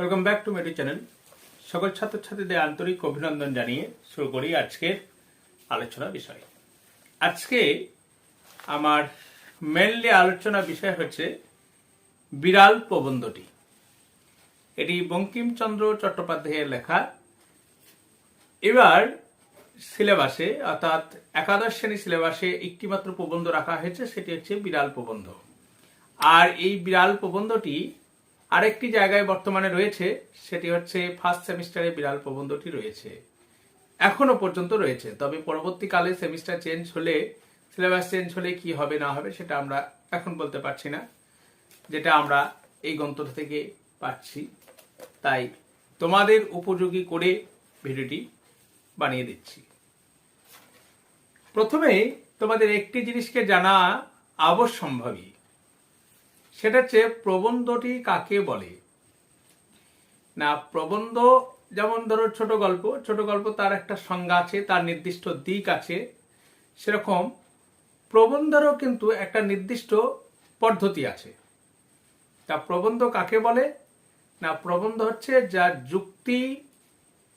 Welcome back to Medi channel সকল ছাত্রছাত্রীদের আন্তরিক অভিনন্দন জানিয়ে শুরু করি আজকের আলোচনা বিষয়। আজকে আমার মেনলি আলোচনা বিষয় হচ্ছে বিড়াল প্রবন্ধটি। এটি বঙ্কিমচন্দ্র চট্টোপাধ্যায়ের লেখা। এবার সিলেবাসে, অর্থাৎ একাদশ শ্রেণি সিলেবাসে একটিমাত্র প্রবন্ধ রাখা হয়েছে, সেটি হচ্ছে বিড়াল প্রবন্ধ। আর এই বিড়াল প্রবন্ধটি আরেকটি জায়গায় বর্তমানে রয়েছে, সেটি হচ্ছে ফার্স্ট সেমিস্টারে বিড়াল প্রবন্ধটি রয়েছে। এখনও পর্যন্ত রয়েছে, তবে পরবর্তীকালে সেমিস্টার চেঞ্জ হলে সিলেবাস চেঞ্জ হলে কি হবে না হবে সেটা আমরা এখন বলতে পারছি না, যেটা আমরা এই গ্রন্থ থেকে পাচ্ছি। তাই তোমাদের উপযোগী করে ভিডিওটি বানিয়ে দিচ্ছি। প্রথমে তোমাদের একটি জিনিসকে জানা আবশ্যম্ভাবী। সেটা হচ্ছে প্রবন্ধটি কাকে বলে? না, প্রবন্ধ যেমন ধরো ছোট গল্প ছোট গল্প তার একটা সংজ্ঞা আছে, তার নির্দিষ্ট দিক আছে। সেরকম প্রবন্ধেরও কিন্তু একটা নির্দিষ্ট পদ্ধতি আছে। তা প্রবন্ধ কাকে বলে? না, প্রবন্ধ হচ্ছে যা যুক্তি,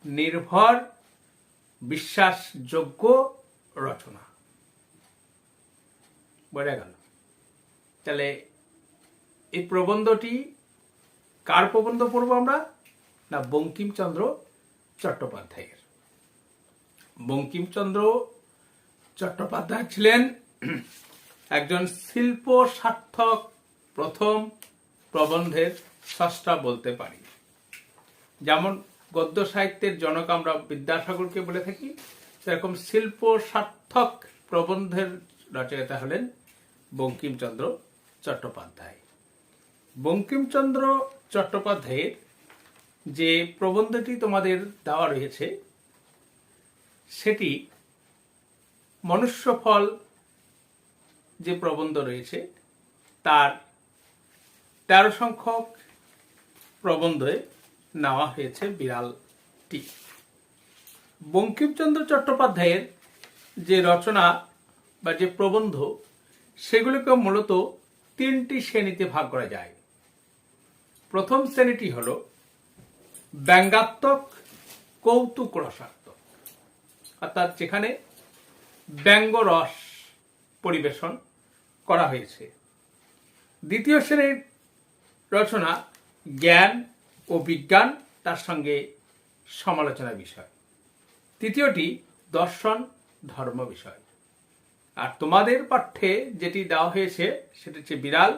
নির্ভর, বিশ্বাসযোগ্য রচনা। বোঝা গেল? তাহলে এই প্রবন্ধটি কার প্রবন্ধ পড়ব আমরা? না, বঙ্কিমচন্দ্র চট্টোপাধ্যায়ের। বঙ্কিমচন্দ্র চট্টোপাধ্যায় ছিলেন একজন শিল্প সার্থক প্রথম প্রবন্ধের স্রষ্টা বলতে পারি। যেমন গদ্য সাহিত্যের জনক আমরা বিদ্যাসাগরকে বলে থাকি, সেরকম শিল্প সার্থক প্রবন্ধের রচয়িতা হলেন বঙ্কিমচন্দ্র চট্টোপাধ্যায়। বঙ্কিমচন্দ্র চট্টোপাধ্যায়ের যে প্রবন্ধটি তোমাদের দেওয়া রয়েছে, সেটি মনুষ্যফল যে প্রবন্ধ রয়েছে, তার তেরো সংখ্যক প্রবন্ধে নেওয়া হয়েছে বিড়ালটি। বঙ্কিমচন্দ্র চট্টোপাধ্যায়ের যে রচনা বা যে প্রবন্ধ, সেগুলিকে মূলত তিনটি শ্রেণীতে ভাগ করা যায়। প্রথম শ্রেণীটি হল ব্যঙ্গাত্মক কৌতুক রসাত্মক অর্থাৎ যেখানে ব্যঙ্গ রস পরিবেশন করা হয়েছে। দ্বিতীয় শ্রেণির রচনা জ্ঞান ও বিজ্ঞান, তার সঙ্গে সমালোচনা বিষয়। তৃতীয়টি দর্শন, ধর্ম বিষয়। আর তোমাদের পাঠ্যে যেটি দেওয়া হয়েছে, সেটি হচ্ছে বিড়াল,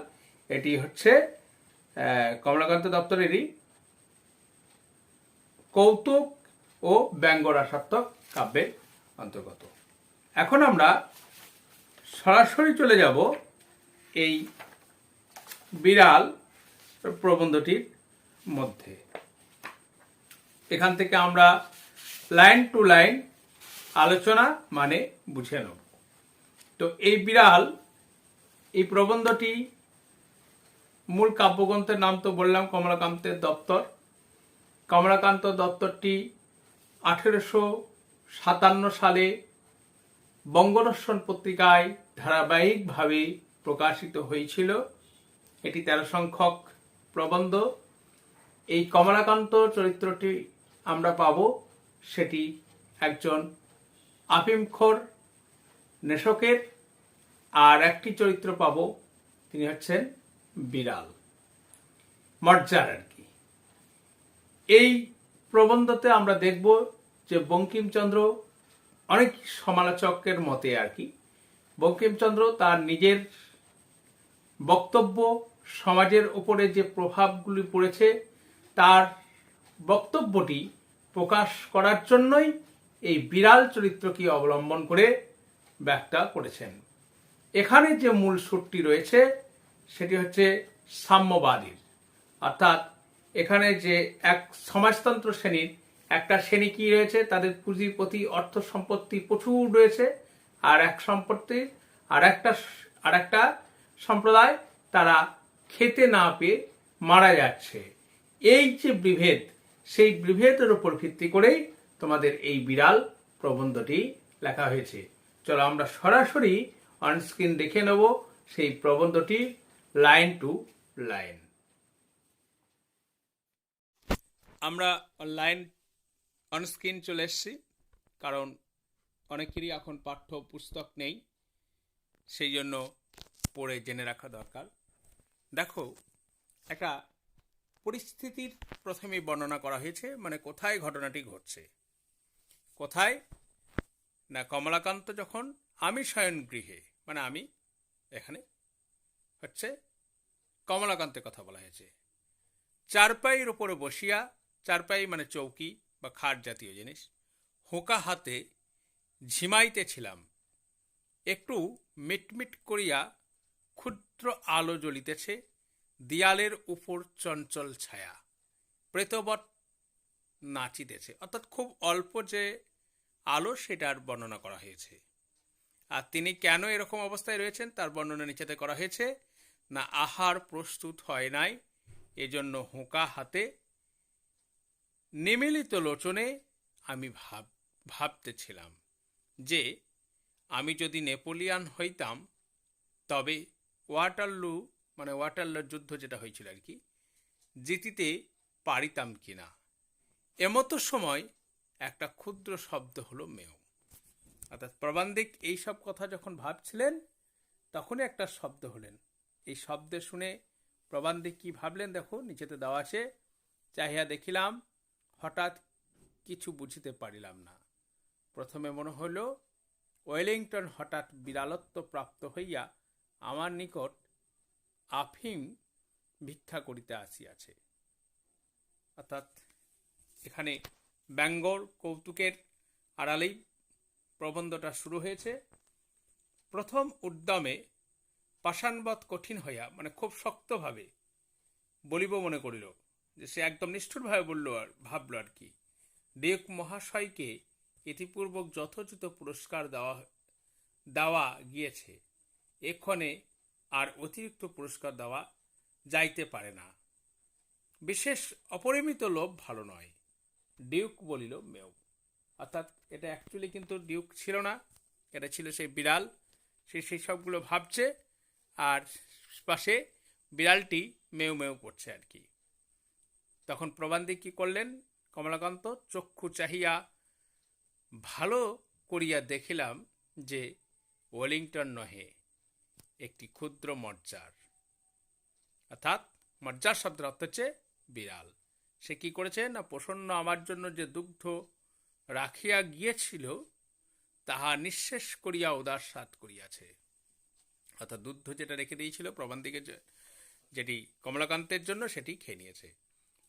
এটি হচ্ছে কমলাকান্ত দপ্তরেরই কৌতুক ও ব্যঙ্গরাসাত্মক কাব্যের অন্তর্গত। এখন আমরা সরাসরি চলে যাব এই বিড়াল প্রবন্ধটির মধ্যে। এখান থেকে আমরা লাইন টু লাইন আলোচনা মানে বুঝে নেব। তো এই বিড়াল, এই প্রবন্ধটি মূল কাব্যগ্রন্থের নাম তো বললাম, কমলাকান্তের দপ্তর। কমলাকান্ত দপ্তরটি আঠেরোশো সাতান্ন সালে বঙ্গদর্শন পত্রিকায় ধারাবাহিকভাবে প্রকাশিত হয়েছিল। এটি তেরো সংখ্যক প্রবন্ধ। এই কমলাকান্ত চরিত্রটি আমরা পাব, সেটি একজন আফিমখোর নেশকের। আর একটি চরিত্র পাব, তিনি হচ্ছেন বিড়াল মর্যার আর কি। এই প্রবন্ধতে আমরা দেখব যে বঙ্কিমচন্দ্র অনেক সমালোচকের মতে আর কি, বঙ্কিমচন্দ্র তার নিজের বক্তব্য সমাজের উপরে যে প্রভাবগুলি পড়েছে, তার বক্তব্যটি প্রকাশ করার জন্যই এই বিড়াল চরিত্রকে অবলম্বন করে ব্যাখ্যা করেছেন। এখানে যে মূল সুরটি রয়েছে সেটি হচ্ছে সাম্যবাদীর। অর্থাৎ এখানে যে এক সমাজতন্ত্র শ্রেণির একটা শ্রেণি কি রয়েছে, তাদের পুঁজিপতি অর্থ সম্পত্তি প্রচুর রয়েছে, আর এক সম্পত্তি আর একটা আর একটা সম্প্রদায় তারা খেতে না পেয়ে মারা যাচ্ছে। এই যে বিভেদ, সেই বিভেদের উপর ভিত্তি করেই তোমাদের এই বিড়াল প্রবন্ধটি লেখা হয়েছে। চলো আমরা সরাসরি অনস্ক্রিন দেখে নেব সেই প্রবন্ধটি লাইন টু লাইন। আমরা অনলাইন অনস্ক্রিন চলে এসেছি, কারণ অনেকেরই এখন পাঠ্য পুস্তক নেই, সেই জন্য পড়ে জেনে রাখা দরকার। দেখো, একটা পরিস্থিতির প্রথমে বর্ণনা করা হয়েছে মানে কোথায় ঘটনাটি ঘটছে। কোথায়? না, কমলাকান্ত যখন আমি শয়ন গৃহে মানে আমি এখানে হচ্ছে কমলাকান্তের কথা বলা হয়েছে। চারপাইয়ের ওপরে বসিয়া, চারপাই মানে চৌকি বা খাট জাতীয় জিনিস, হোঁকা হাতে ঝিমাইতেছিলাম একটু মিটমিট করিয়া ক্ষুদ্র আলো জ্বলিতেছে, দিয়ালের উপর চঞ্চল ছায়া প্রেতবট নাচিতেছে। অর্থাৎ খুব অল্প যে আলো সেটার বর্ণনা করা হয়েছে। আর তিনি কেন এরকম অবস্থায় রয়েছেন তার বর্ণনা নিচেতে করা হয়েছে, না আহার প্রস্তুত হয় নাই, এজন্য হোঁকা হাতে, নিমিলিত লোচনে আমি ভাব, ভাবতেছিলাম যে আমি যদি নেপোলিয়ান হইতাম, তবে ওয়াটারলু মানে ওয়াটারলুর যুদ্ধ যেটা হয়েছিল আর কি, জিতিতে পারিতাম কিনা? এমতো সময় একটা ক্ষুদ্র শব্দ হলো মেয় অর্থাৎ প্রবান্দিক এই সব কথা যখন ভাবছিলেন, তখনই একটা শব্দ হলেন। এই শব্দ শুনে প্রবান্দিক কি ভাবলেন দেখো, নিচেতে দেওয়া আছে, চাহিয়া দেখিলাম, হঠাৎ কিছু বুঝিতে পারিলাম না। প্রথমে মনে হইল, ওয়েলিংটন হঠাৎ বিড়ালত্ব প্রাপ্ত হইয়া আমার নিকট আফিম ভিক্ষা করিতে আসিয়াছে। অর্থাৎ এখানে ব্যঙ্গর কৌতুকের আড়ালেই প্রবন্ধটা শুরু হয়েছে। প্রথম উদ্যমে পাষাণবধ কঠিন হইয়া মানে খুব শক্তভাবে বলিব মনে করিল, যে সে একদম নিষ্ঠুরভাবে বলল আর ভাবল আর কি ডিউক মহাশয়কে ইতিপূর্বক যথোচিত পুরস্কার দেওয়া দেওয়া গিয়েছে। এক্ষণে আর অতিরিক্ত পুরস্কার দেওয়া যাইতে পারে না। বিশেষ অপরিমিত লোভ ভালো নয়। ডিউক বলিল, মেও অর্থাৎ এটা অ্যাকচুয়ালি কিন্তু ডিউক ছিল না। এটা ছিল সেই বিড়াল। সে সেই সবগুলো ভাবছে আর পাশে বিড়ালটি মেউ মেউ করছে আর কি। তখন প্রবান্দি কি করলেন? কমলাকান্ত চক্ষু চাহিয়া ভালো করিয়া দেখিলাম যে ওয়েলিংটন নহে, একটি ক্ষুদ্র মজ্জার। অর্থাৎ মজ্জার শব্দের অর্থ হচ্ছে বিড়াল। সে কি করেছে? না প্রসন্ন আমার জন্য যে দুগ্ধ রাখিয়া গিয়েছিল, তাহা নিঃশেষ করিয়া উদার সাত করিয়াছে। অর্থাৎ দুগ্ধ যেটা রেখে দিয়েছিল প্রবান্দিকে যেটি কমলাকান্তের জন্য সেটি খেয়ে নিয়েছে।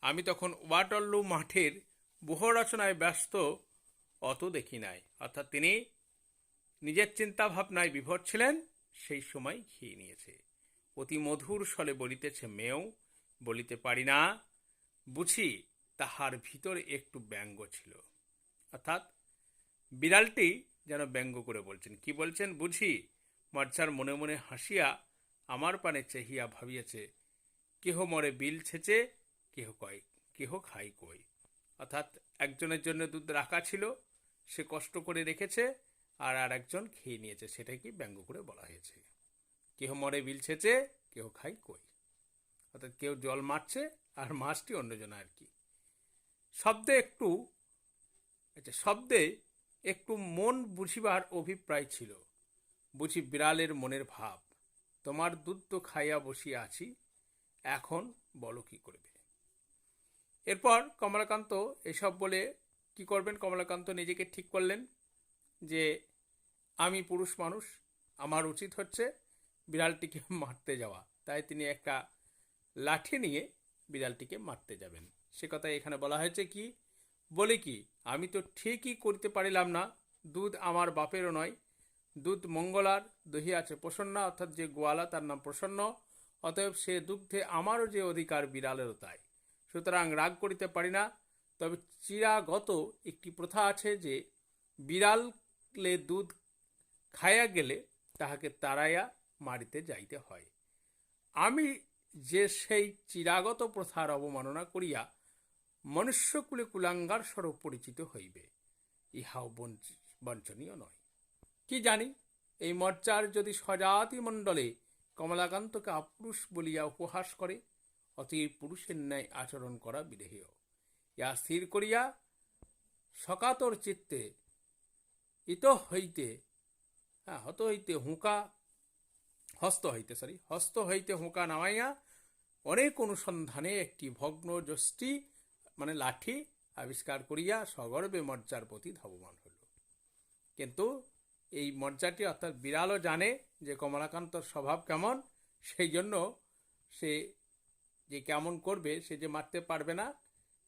আমি তখন ওয়াটারলু মাঠের বহু রচনায় ব্যস্ত অত দেখি নাই। অর্থাৎ তিনি নিজের চিন্তা ভাবনায় বিভোর ছিলেন, সেই সময় খেয়ে নিয়েছে। অতি মধুর স্বলে বলিতেছে মেয়েও বলিতে পারি না, বুঝি তাহার ভিতরে একটু ব্যঙ্গ ছিল। অর্থাৎ বিড়ালটি যেন ব্যঙ্গ করে বলছেন। কি বলছেন? বুঝি মর্যার মনে মনে হাসিয়া আমার পানে চেহিয়া ভাবিয়াছে, কেহ মরে বিল ছেচে, কেহ কয়, কেহ খাই কই? অর্থাৎ একজনের জন্য দুধ রাখা ছিল, সে কষ্ট করে রেখেছে আর আর একজন খেয়ে নিয়েছে। সেটাই ব্যঙ্গ করে বলা হয়েছে? কেহ মরে বিল ছেচে, কেহ খাই কই? অর্থাৎ কেউ জল মারছে আর মাছটি অন্যজন আর কি। শব্দে একটু আচ্ছা শব্দে একটু মন বুঝিবার অভিপ্রায় ছিল। বুঝি বিড়ালের মনের ভাব, তোমার দুধ তো খাইয়া বসিয়া আছি, এখন বলো কি করবে? এরপর কমলাকান্ত এসব বলে, কি করবেন কমলাকান্ত, নিজেকে ঠিক করলেন যে, আমি পুরুষ মানুষ, আমার উচিত হচ্ছে বিড়ালটিকে মারতে যাওয়া। তাই তিনি একটা লাঠি নিয়ে বিড়ালটিকে মারতে যাবেন। সে কথা এখানে বলা হয়েছে কি বলে কি, আমি তো ঠিকই করতে পারিলাম না, দুধ আমার বাপেরও নয়, দুধ মঙ্গলার, দহি আছে প্রসন্না, অর্থাৎ যে গোয়ালা তার নাম প্রসন্ন, অতএব সে দুগ্ধে আমারও যে অধিকার বিড়ালেরও তাই। সুতরাং রাগ করিতে পারি না, তবে চিরাগত একটি প্রথা আছে যে বিড়ালে দুধ খাইয়া গেলে তাহাকে তাড়াইয়া মারিতে যাইতে হয়। আমি যে সেই চিরাগত প্রথার অবমাননা করিয়া মনুষ্যকুলে কুলাঙ্গার স্বরূপ পরিচিত হইবে। ইহাও বঞ্চনীয় নয়। কি জানি? এই মর্চার যদি স্বজাতি মণ্ডলে কমলাকান্তকে আপুরুষ বলিয়া উপহাস করে অতি পুরুষের ন্যায় আচরণ করা বিদেহীয় ইহা স্থির করিয়া সকাতর চিত্তে ইত হইতে হ্যাঁ হত হইতে হুঁকা, হস্ত হইতে সরি হস্ত হইতে হুঁকা নামাইয়া অনেক অনুসন্ধানে একটি ভগ্ন যষ্টি মানে লাঠি আবিষ্কার করিয়া সগর্বে মর্যার প্রতি ধাবমান হইল। কিন্তু এই মর্যাটি অর্থাৎ বিড়ালও জানে যে কমলাকান্তর স্বভাব কেমন, সেই জন্য সে যে কেমন করবে, সে যে মারতে পারবে না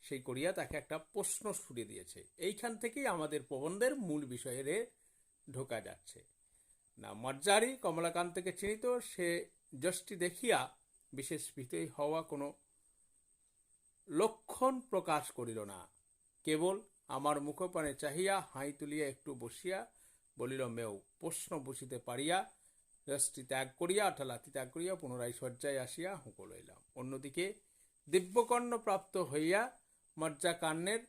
সেই করিয়া তাকে একটা প্রশ্ন ছুড়ে দিয়েছে। এইখান থেকেই আমাদের প্রবন্ধের মূল বিষয়ের ঢোকা যাচ্ছে। না মজ্জারি কমলাকান্তকে চিনিত সে যষ্টি দেখিয়া বিশেষ ভীতই হওয়া কোনো লক্ষণ প্রকাশ করিল না। কেবল আমার মুখপানে চাহিয়া হাই তুলিয়া একটু বসিয়া বলিল, মেও, প্রশ্ন বুঝিতে পারিয়া যষ্টি ত্যাগ করিয়া অর্থাৎ ত্যাগ করিয়া পুনরায় শয্যায় আসিয়া হুঁকো লইলাম। অন্যদিকে দিব্যকর্ণ প্রাপ্ত হইয়া মজ্জা কান্নের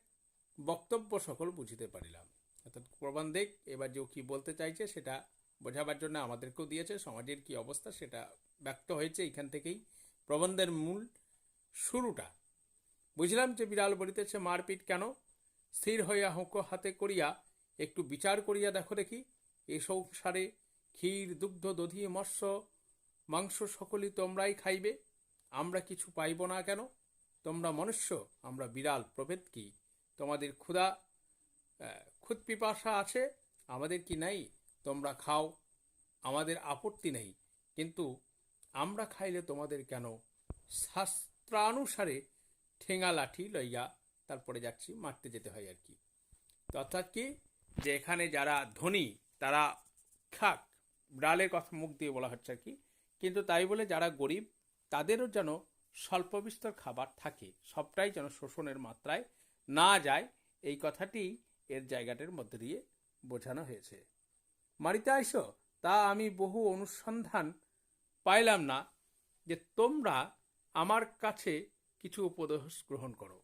বক্তব্য সকল বুঝিতে পারিলাম। অর্থাৎ প্রবন্ধিক এবার যে কি বলতে চাইছে সেটা বোঝাবার জন্য আমাদেরকেও দিয়েছে, সমাজের কি অবস্থা সেটা ব্যক্ত হয়েছে। এখান থেকেই প্রবন্ধের মূল শুরুটা। বুঝলাম যে বিড়াল বলিতেছে মারপিট কেন? স্থির হইয়া হুঁকো হাতে করিয়া একটু বিচার করিয়া দেখো দেখি, এ সংসারে ক্ষীর, দুগ্ধ, দধি, মৎস্য, মাংস সকলই তোমরাই খাইবে। আমরা কিছু পাইব না কেন? তোমরা মনুষ্য, আমরা বিড়াল, প্রভেদ কি? তোমাদের ক্ষুধা ক্ষুদ পিপাসা আছে? আমাদের কি নাই? তোমরা খাও, আমাদের আপত্তি নেই। কিন্তু আমরা খাইলে তোমাদের কেন? শাস্ত্রানুসারে ঠেঙা লাঠি লইয়া তারপরে যাচ্ছি, মারতে যেতে হয় আর কি। অর্থাৎ কি, যে এখানে যারা ধনী, তারা খাক, বিড়ালের কথা মুখ দিয়ে বলা হচ্ছে আর কি। কিন্তু তাই বলে যারা গরিব, তাদেরও যেন স্বল্প বিস্তর খাবার থাকে, সবটাই যেন শোষণের মাত্রায় না যায়, এই কথাটি এর জায়গাটার মধ্যে দিয়ে বোঝানো হয়েছে। মারিতে আইসো, তা আমি বহু অনুসন্ধান পাইলাম না যে তোমরা আমার কাছে কিছু উপদেশ গ্রহণ করো।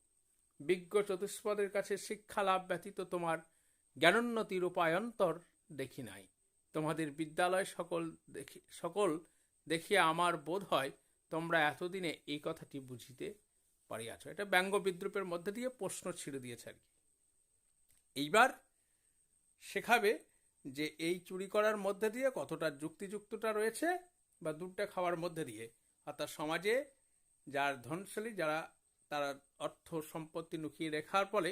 বিজ্ঞ চতুষ্পদের কাছে শিক্ষা লাভ ব্যতীত তোমার জ্ঞানোন্নতির উপায়ন্তর দেখি নাই। তোমাদের বিদ্যালয় সকল দেখি, সকল দেখিয়া আমার বোধ হয় তোমরা এতদিনে এই কথাটি বুঝিতে পারিয়াছ। এটা ব্যঙ্গ বিদ্রুপের মধ্যে দিয়ে প্রশ্ন ছিঁড়ে দিয়েছে আর কি। এইবার শেখাবে যে এই চুরি করার মধ্যে দিয়ে কতটা যুক্তিযুক্তটা রয়েছে বা দুধটা খাওয়ার মধ্যে দিয়ে অর্থাৎ সমাজে যার ধনশালী যারা, তারা অর্থ সম্পত্তি লুকিয়ে রেখার ফলে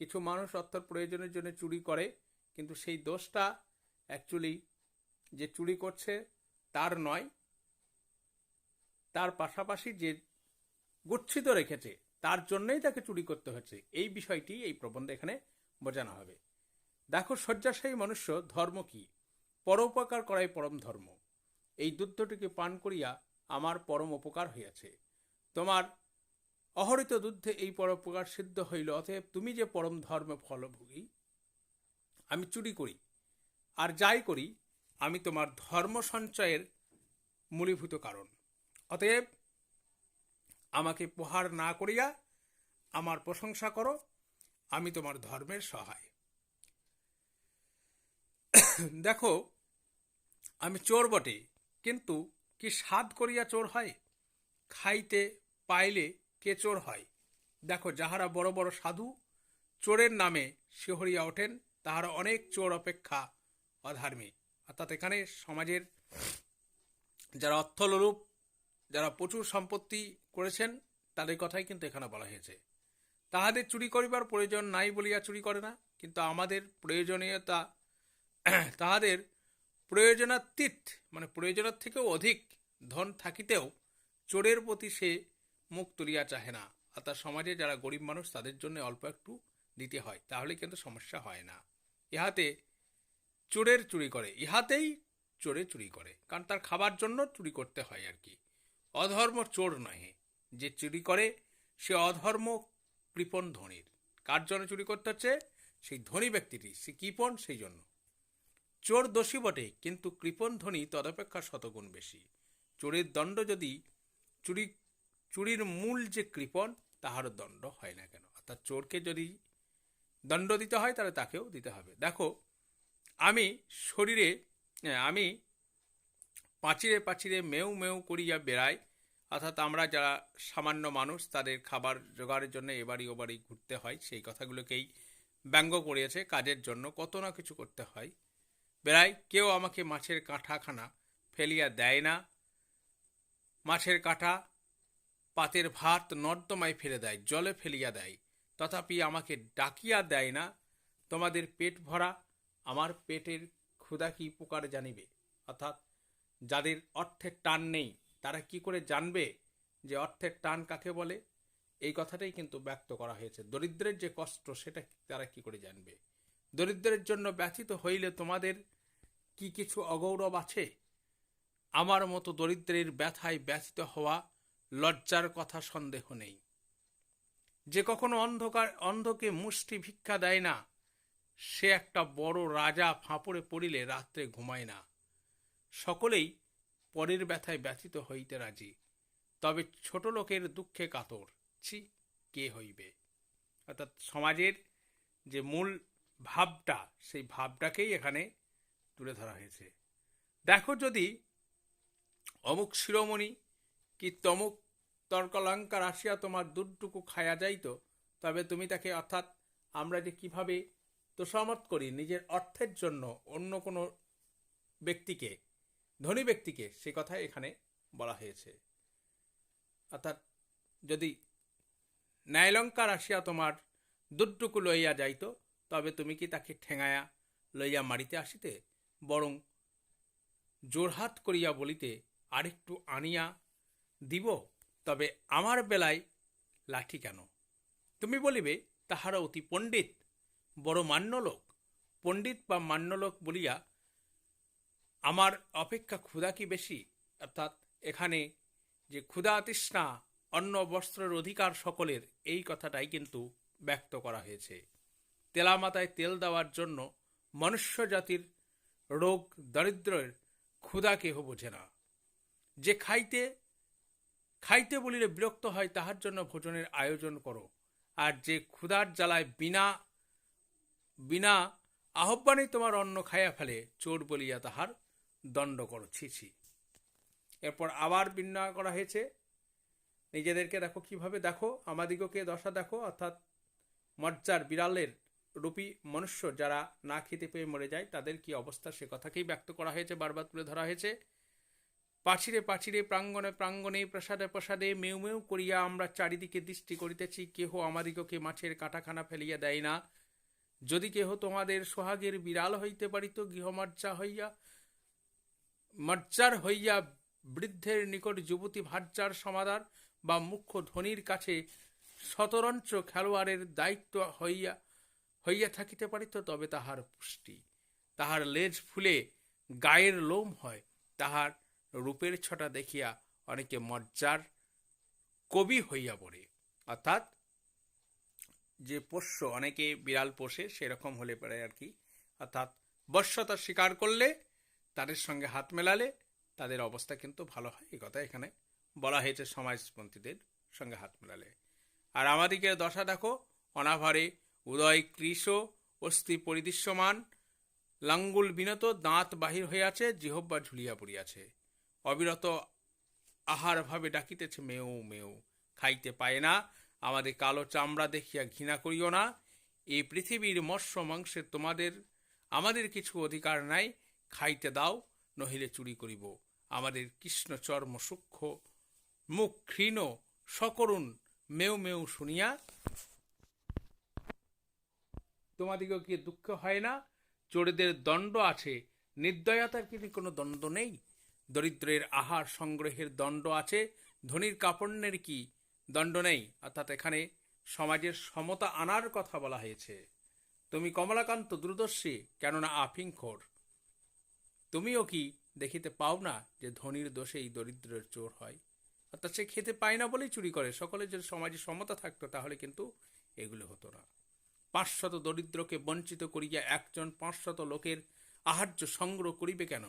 কিছু মানুষ অর্থের প্রয়োজনের জন্য চুরি করে, কিন্তু সেই দোষটা অ্যাকচুয়ালি যে চুরি করছে তার নয়, তার পাশাপাশি যে গচ্ছিত রেখেছে তার জন্যই তাকে চুরি করতে হচ্ছে। এই বিষয়টি, এই প্রবন্ধে এখানে বোঝানো হবে। দেখো, শয্যাশায়ী মনুষ্য ধর্ম কি? পরোপকার করাই পরম ধর্ম। এই দুধটিকে পান করিয়া আমার পরম উপকার হইয়াছে। তোমার অহরিত দুধে এই পরোপকার সিদ্ধ হইল, অতএব তুমি যে পরম ধর্ম ফলভোগী, আমি চুরি করি। আর যাই করি, আমি তোমার ধর্ম সঞ্চয়ের মূলীভূত কারণ। অতএব আমাকে প্রহার না করিয়া আমার প্রশংসা করো, আমি তোমার ধর্মের সহায়। দেখো, আমি চোর বটে, কিন্তু কি স্বাদ করিয়া চোর হয়? খাইতে পাইলে কে চোর হয়? দেখো, যাহারা বড় বড় সাধু, চোরের নামে শিহরিয়া ওঠেন, তাহারা অনেক চোর অপেক্ষা অধর্মী। অর্থাৎ এখানে সমাজের যারা অর্থলোলুপ যারা প্রচুর সম্পত্তি করেছেন, তাদের কথাই কিন্তু এখানে বলা হয়েছে। তাহাদের চুরি করিবার প্রয়োজন নাই বলিয়া চুরি করে না, কিন্তু আমাদের প্রয়োজনীয়তা, তাহাদের প্রয়োজনাতীত মানে প্রয়োজনের থেকেও অধিক ধন থাকিতেও চোরের প্রতি সে মুখ তুলিয়া চাহে না। অর্থাৎ সমাজে যারা গরিব মানুষ, তাদের জন্য অল্প একটু দিতে হয়, তাহলে কিন্তু সমস্যা হয় না। ইহাতে চোরের চুরি করে, ইহাতেই চোরে চুরি করে, কারণ তার খাবার জন্য চুরি করতে হয় আর কি। অধর্ম চোর নহে, যে চুরি করে, সে অধর্ম কৃপণ ধনীর। কার জন্য চুরি করতে হচ্ছে? সেই ধনী ব্যক্তিটি, সে কৃপণ সেই জন্য। চোর দোষী বটে, কিন্তু কৃপণ ধ্বনি তদপেক্ষা শতগুণ বেশি। চোরের দণ্ড যদি চুরি চুরির মূল যে কৃপণ, তাহারও দণ্ড হয় না কেন? অর্থাৎ চোরকে যদি দণ্ড দিতে হয়, তাহলে তাকেও দিতে হবে। দেখো, আমি শরীরে আমি পাঁচিরে পাঁচিরে মেউ মেউ করিয়া বেড়াই, অর্থাৎ আমরা যারা সামান্য মানুষ, তাদের খাবার জোগাড়ের জন্য এবারই ওবারই ঘুরতে হয়, সেই কথাগুলোকেই ব্যঙ্গ করিয়েছে, কাজের জন্য কত না কিছু করতে হয়। বেড়াই, কেউ আমাকে মাছের কাঁঠাখানা ফেলিয়া দেয় না। মাছের কাঁটা পাতের ভাত নর্দমায় ফেলে দেয়, জলে ফেলিয়া দেয়। তথাপি আমাকে ডাকিয়া দেয় না, তোমাদের পেট ভরা, আমার পেটের ক্ষুধা কি প্রকার জানিবে? অর্থাৎ যাদের অর্থের টান নেই, তারা কি করে জানবে যে অর্থের টান কাকে বলে? এই কথাটাই কিন্তু ব্যক্ত করা হয়েছে। দরিদ্রের যে কষ্ট, সেটা তারা কি করে জানবে? দরিদ্রের জন্য ব্যথিত হইলে তোমাদের কি কিছু অগৌরব আছে? আমার মতো দরিদ্রের ব্যথায় ব্যথিত হওয়া লজ্জার কথা সন্দেহ নেই। যে কখনো অন্ধকার, অন্ধকে মুষ্টি ভিক্ষা দেয় না, সে একটা বড় রাজা ফাঁপড়ে পড়িলে রাত্রে ঘুমায় না। সকলেই পরের ব্যথায় ব্যথিত হইতে রাজি। তবে ছোট লোকের দুঃখে কাতর, ছি, কে হইবে? অর্থাৎ সমাজের যে মূল ভাবটা, সেই ভাবটাকেই এখানে তুলে ধরা হয়েছে। দেখো যদি অমুক শিরোমণি কি তমুক তর্কলঙ্কার আসিয়া তোমার দুধটুকু খায়া যাইত? তবে তুমি তাকে অর্থাৎ আমরা যে কীভাবে তোষামত করি নিজের অর্থের জন্য অন্য কোনো ব্যক্তিকে, ধনী ব্যক্তিকে, সে কথা এখানে বলা হয়েছে। অর্থাৎ যদি ন্যায়লঙ্কার আসিয়া তোমার দুধটুকু লইয়া যাইত, তবে তুমি কি তাকে ঠেঙায়া লইয়া মারিতে আসিতে? বরং জোরহাত করিয়া বলিতে আরেকটু আনিয়া দিব, তবে আমার বেলায় লাঠি কেন? তুমি বলিবে, তাহারা অতি পণ্ডিত, বড় মান্যলোক। পণ্ডিত বা মান্যলোক বলিয়া আমার অপেক্ষা ক্ষুধা কি বেশি? অর্থাৎ এখানে যে ক্ষুধা তৃষ্ণা, অন্ন বস্ত্রের অধিকার সকলের, এই কথাটাই কিন্তু ব্যক্ত করা হয়েছে। তেলামাতায় তেল দেওয়ার জন্য মনুষ্য জাতির রোগ, দরিদ্রের ক্ষুধা কেহ বোঝে না। যে খাইতে খাইতে বলিলে বিরক্ত হয়, তাহার জন্য ভোজনের আয়োজন করো। আর যে ক্ষুধার জ্বালায় বিনা বিনা আহ্বানে তোমার অন্ন খাইয়া ফেলে, চোর বলিয়া তাহার দণ্ড করো। ছিছি এরপর আবার বিন্যয় করা হয়েছে। নিজেদেরকে দেখো কীভাবে দেখো, আমাদিগকে দশা দেখো, অর্থাৎ মজ্জার বিড়ালের রূপী মনুষ্য যারা না খেতে পেয়ে মরে যায়, তাদের কি অবস্থা সে কথাকেই ব্যক্ত করা হয়েছে, বারবার তুলে ধরা হয়েছে। পাছিরে পাছিরে প্রাঙ্গণে প্রাঙ্গণে, প্রসাদে প্রসাদে মেউ মেউ করিয়া আমরা চারিদিকে দৃষ্টি করিতেছি, কেহ আমাদিগকে মাছের কাটাখানা ফেলিয়া দেয় না। যদি কেহ তোমাদের সোহাগের বিড়াল হইতে পারিত গৃহমর্যা হইয়া, মজ্জার হইয়া বৃদ্ধের নিকট যুবতী ভাজ্যার সমাধান বা মুখ্য ধনির কাছে শতরঞ্চ খেলোয়াড়ের দায়িত্ব হইয়া হইয়া থাকিতে পারিত, তবে তাহার পুষ্টি, তাহার লেজ ফুলে গায়ের লোম হয়, তাহার রূপের ছটা দেখিয়া অনেকে মজ্জার কবি হইয়া পড়ে। অর্থাৎ যে পোষ্য, অনেকে বিড়াল পোষে, সেরকম হলে পরে আর কি। অর্থাৎ বশ্যতা স্বীকার করলে, তাদের সঙ্গে হাত মেলালে, তাদের অবস্থা কিন্তু ভালো হয়। এই কথা এখানে বলা হয়েছে সমাজপন্থীদের সঙ্গে হাত মেলালে। আর আমাদিকে দশা দেখো, অনাভারে উদয় কৃষ অস্থি পরিদৃশ্যমান, লাঙ্গুল বিনত দাঁত বাহির হইয়াছে জিহব্বা ঝুলিয়া পড়িয়াছে। অবিরত আহার ভাবে ডাকিতেছে মেউ মেউ খাইতে পায় না। আমাদের কালো চামড়া দেখিয়া ঘৃণা করিও না। এই পৃথিবীর মৎস্য মাংসের তোমাদের, আমাদের কিছু অধিকার নাই। খাইতে দাও, নহিলে চুরি করিব। আমাদের কৃষ্ণ চর্ম সূক্ষ্ম, মুখ ক্ষীণ, সকরুণ। মেউ মেউ শুনিয়া তোমাদিগকে দুঃখ হয় না? চোরেদের দণ্ড আছে। নির্দয়তার কিন্তু কোনো দণ্ড নেই? দরিদ্রের আহার সংগ্রহের দণ্ড আছে, ধনির কাপড়ের কি দণ্ড নেই? অর্থাৎ এখানে সমাজের সমতা আনার কথা বলা হয়েছে। তুমি কমলাকান্ত দূরদর্শী কেননা আফিংখোর তুমিও কি দেখিতে পাও না যে ধনির দোষেই দরিদ্রের চোর হয়? অর্থাৎ সে খেতে পায় না বলেই চুরি করে। সকলে যদি সমাজে সমতা থাকতো, তাহলে কিন্তু এগুলো হতো না। পাঁচশত দরিদ্রকে বঞ্চিত করিয়া একজন পাঁচশত লোকের আহার্য সংগ্রহ করিবে কেন?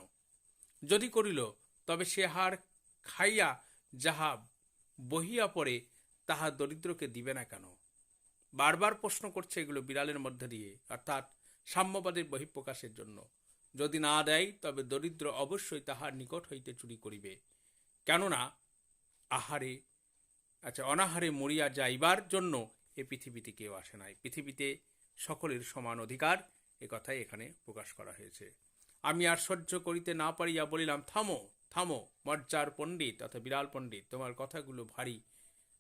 যদি করিল, তবে সে হার খাইয়া যাহা বহিয়া পড়ে, তাহা দরিদ্রকে দিবে না কেন? বারবার প্রশ্ন করছে এগুলো বিড়ালের মধ্যে দিয়ে, অর্থাৎ সাম্যবাদের বহিঃপ্রকাশের জন্য। যদি না দেয়, তবে দরিদ্র অবশ্যই তাহার নিকট হইতে চুরি করিবে। কেননা আহারে আচ্ছা অনাহারে মরিয়া যাইবার জন্য এ পৃথিবীতে কেউ আসে নাই। পৃথিবীতে সকলের সমান অধিকার, এ কথাই এখানে প্রকাশ করা হয়েছে। আমি আর সহ্য করিতে না পারিয়া বলিলাম, থামো থামো, মজ্জার পণ্ডিত অর্থাৎ বিড়াল পণ্ডিত, তোমার কথাগুলো ভারী।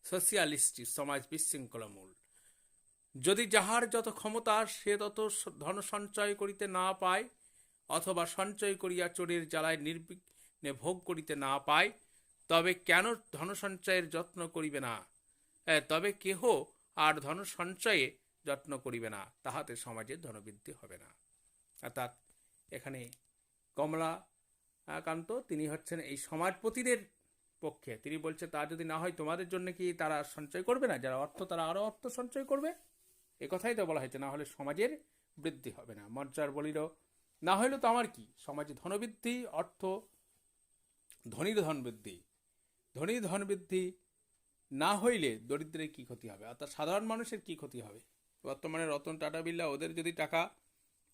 সোশিয়ালিস্টি সমাজ বিশৃঙ্খলামূল। যদি যাহার যত ক্ষমতা, সে তত ধন সঞ্চয় করিতে না পায়, অথবা সঞ্চয় করিয়া চোরের জ্বালায় নির্বিঘ্নে ভোগ করিতে না পায়, তবে কেন ধন সঞ্চয়ের যত্ন করিবে না? তবে কেহ আর ধন সঞ্চয়ে যত্ন করিবে না, তাহাতে সমাজের ধনবৃদ্ধি হবে না। অর্থাৎ এখানে কমলা কান্ত তিনি হচ্ছেন এই সমাজপতিদের পক্ষে। তিনি বলছে, তা যদি না হয়, তোমাদের জন্য কি তারা সঞ্চয় করবে না? যারা অর্থ, তারা আরও অর্থ সঞ্চয় করবে? এ কথাই তো বলা হয়েছে, না হলে সমাজের বৃদ্ধি হবে না। মর্যার বলিল, না হইলে তো আমার কি? সমাজে ধনবৃদ্ধি, অর্থ, ধনীর ধন বৃদ্ধি ধনীর ধন বৃদ্ধি না হইলে দরিদ্রের কি ক্ষতি হবে? অর্থাৎ সাধারণ মানুষের কি ক্ষতি হবে? বর্তমানে রতন টাটা বিল্লা ওদের যদি টাকা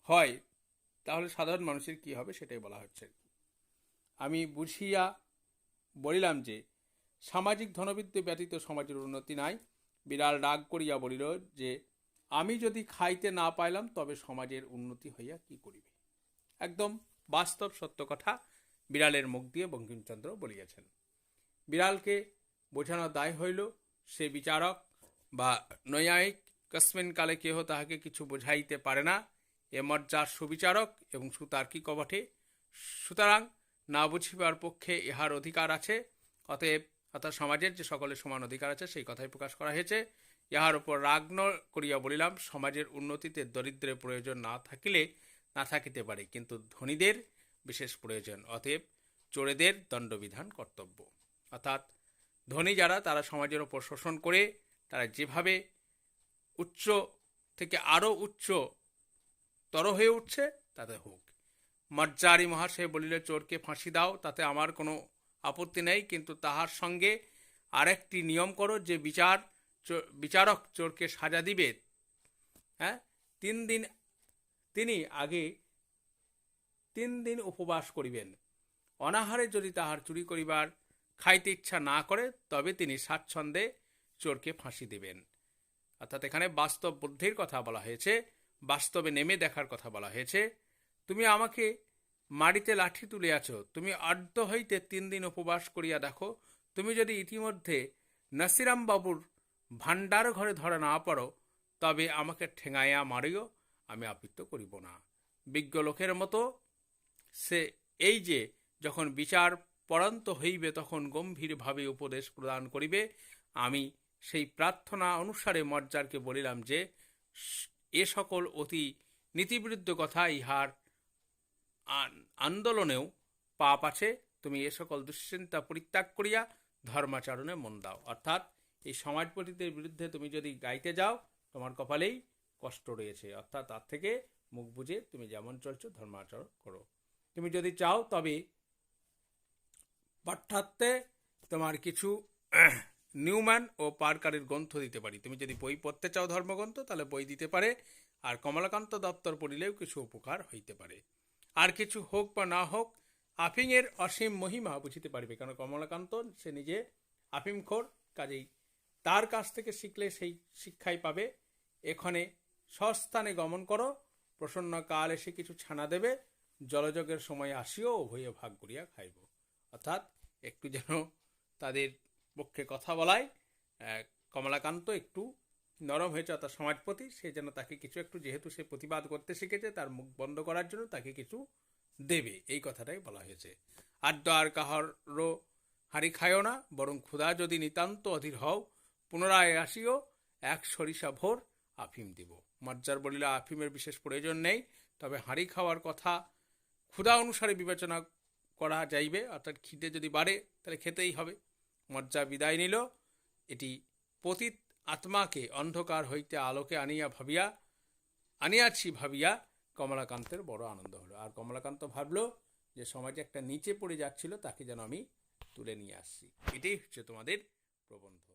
হয় তাহলে সাধারণ মানুষের কি হবে সেটাই বলা হচ্ছে। আমি বুঝিয়া বলিলাম যে, সামাজিক ধনবৃদ্ধি ব্যতীত সমাজের উন্নতি নাই। বিড়াল রাগ করিয়া বলিল যে, আমি যদি খাইতে না পাইলাম তবে সমাজের উন্নতি হইয়া কি করিবে? একদম বাস্তব সত্য কথা বিড়ালের মুখ দিয়ে বঙ্কিমচন্দ্র বলিয়াছেন। বিড়ালকে বোঝানো দায় হইল, সে বিচারক বা নৈয়ায়িক, কসমিন কালে কেহ তাহাকে কিছু বোঝাইতে পারে না। এ মর্যার সুবিচারক এবং সুতার্কিক বটে সুতরাং না বুঝিবার পক্ষে ইহার অধিকার আছে। অতএব অর্থাৎ সমাজের যে সকলের সমান অধিকার আছে, সেই কথাই প্রকাশ করা হয়েছে। ইহার উপর রাগ ন করিয়া বলিলাম, সমাজের উন্নতিতে দরিদ্রের প্রয়োজন না থাকিলে, না থাকিতে পারে, কিন্তু ধনীদের বিশেষ প্রয়োজন। অতএব চোরেদের দণ্ডবিধান কর্তব্য। অর্থাৎ ধনী যারা, তারা সমাজের ওপর শোষণ করে, তারা যেভাবে উচ্চ থেকে আরও উচ্চ তর হয়ে উঠছে, তাতে হোক। মজ্জারি মহাশয় বলিল, চোরকে ফাঁসি দাও, তাতে আমার কোনো আপত্তি নেই, কিন্তু তাহার সঙ্গে আরেকটি নিয়ম করো যে বিচার বিচারক চোরকে সাজা দিবে। হ্যাঁ? তিন দিন, তিনি আগে তিন দিন উপবাস করিবেন। অনাহারে যদি তাহার চুরি করিবার খাইতে ইচ্ছা না করে, তবে তিনি স্বাচ্ছন্দ্যে চোরকে ফাঁসি দিবেন। অর্থাৎ এখানে বাস্তব বুদ্ধির কথা বলা হয়েছে বাস্তবে নেমে দেখার কথা বলা হয়েছে। তুমি আমাকে মাড়িতে লাঠি তুলে আছো। তুমি আর্দ্য হইতে তিন দিন উপবাস করিয়া দেখো। তুমি যদি ইতিমধ্যে নাসিরাম বাবুর ভাণ্ডার ঘরে ধরা না পারো তবে আমাকে ঠেঙাইয়া মারিও, আমি আবৃত্ত করিব না। বিজ্ঞ লোকের মতো সে এই যে যখন বিচার পড়ান্ত হইবে, তখন গম্ভীরভাবে উপদেশ প্রদান করিবে। আমি সেই প্রার্থনা অনুসারে মজ্জারকে বলিলাম যে এ সকল অতি নীতিবিরুদ্ধ কথা ইহার আন্দোলনেও পাপ আছে। তুমি এ সকল দুশ্চিন্তা পরিত্যাগ করিয়া ধর্মাচরণে মন দাও। অর্থাৎ এই সমাজপতিদের বিরুদ্ধে তুমি যদি গাইতে যাও, তোমার কপালেই কষ্ট রয়েছে। অর্থাৎ তার থেকে মুখ বুঝে তুমি যেমন চলছো, ধর্মাচরণ করো। তুমি যদি চাও তবে পাঠ্যার্থে তোমার কিছু নিউম্যান ও পার্কারের গ্রন্থ দিতে পারি। তুমি যদি বই পড়তে চাও ধর্মগ্রন্থ, তাহলে বই দিতে পারে। আর কমলাকান্ত দপ্তর পড়িলেও কিছু উপকার হইতে পারে। আর কিছু হোক বা না হোক, আফিংয়ের অসীম মহিমা বুঝিতে পারবে কারণ কমলাকান্ত সে নিজে আফিমখোর, কাজেই তার কাছ থেকে শিখলে সেই শিক্ষাই পাবে। এখানে সস্থানে গমন করো প্রসন্ন কাল এসে কিছু ছানা দেবে, জলযোগের সময় আসিও, উভয়ে ভাগ করিয়া খাইব। অর্থাৎ একটু যেন তাদের পক্ষে কথা বলায় কমলাকান্ত একটু নরম হয়েছে অর্থাৎ সমাজপতি, সে যেন তাকে কিছু একটু, যেহেতু সে প্রতিবাদ করতে শিখেছে, তার মুখ বন্ধ করার জন্য তাকে কিছু দেবে, এই কথাটাই বলা হয়েছে। আদ্য আর কাহারও হাড়ি খায়ও না, বরং ক্ষুধা যদি নিতান্ত অধীর হও, পুনরায় আসিও, এক সরিষা ভোর আফিম দিব। মজ্জার বলিলা আফিমের বিশেষ প্রয়োজন নেই, তবে হাঁড়ি খাওয়ার কথা ক্ষুধা অনুসারে বিবেচনা করা যাইবে, অর্থাৎ খিদে যদি বাড়ে, তাহলে খেতেই হবে। মজ্জা বিদায় নিল। এটি পতিত আত্মাকে অন্ধকার হইতে আলোকে আনিয়া ভাবিয়া, আনিয়াছি ভাবিয়া কমলাকান্তের বড় আনন্দ হলো। আর কমলাকান্ত ভাবল যে সমাজে একটা নিচে পড়ে যাচ্ছিল, তাকে যেন আমি তুলে নিয়ে আসছি এটাই হচ্ছে তোমাদের প্রবন্ধ